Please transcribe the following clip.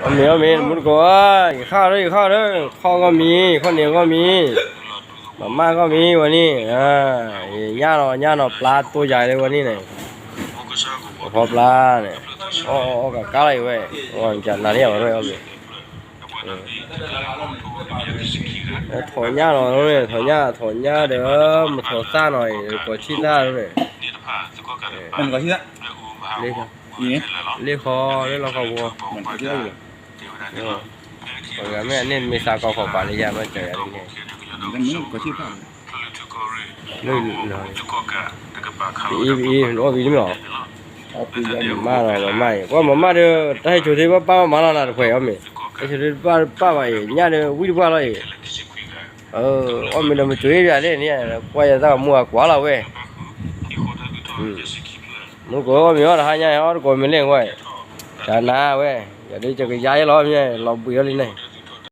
เอาเมียเอาเมีมุดก่อนข้าวด้วยข้าวด้วยข้าวก็มีข้าวเหนียวก็มีมาม่าก็มีวันนี้อ่าย่าหน่อย่าหน่อปลาตัวใหญ่เลยวันนี้เนี่ยพอปลาเนี่ยอ๋ออ๋อกับกะไรเว้ยอ๋อจะนาเนี่ยมาด้วยเอาเมียถอนหญ้าหน่อยเลยถอนหญ้าถอนหญ้าเดี๋ยวมาถอนซ่าหน่อยกดชี้ซ่าด้วยมันก็เชื่อเรียกนี่เรียกคอเรียกเราเขาวัวมันก็เชื่ออยู่เออคนละแม่เน้นมีสากอขอบาลียมันก็ชี้หรอเอาปียันมา Leja. Iya. Lejo, lelo kawo. Mantap lagi. Yo. Kalau kami ini misal kau kau balik ya macam ni. Dan ni kau siapa? Lelo. Iya, iya, oh, iya, iya. Tapi jadi mana lah, mai. Kau mama dia, tapi cuti bapa mana lah kau kami. Cuti bapa bapa ini, ni ada wujud bapa lah. Ờ, ông mình làm chủ yếu ra đấy nè, quay ra mua quá là quê. Ừ. นี่ยกว่าจะต้องมัวกว่าละเว้ยอืมมึงก็มีอะไรหายเนี่ยอดก็ไม่เลี้ยงไว้จานาเว้ยอย่าได้จะก็ย้ายล้อเนี่ยเราเบื่อเลยเนี่ย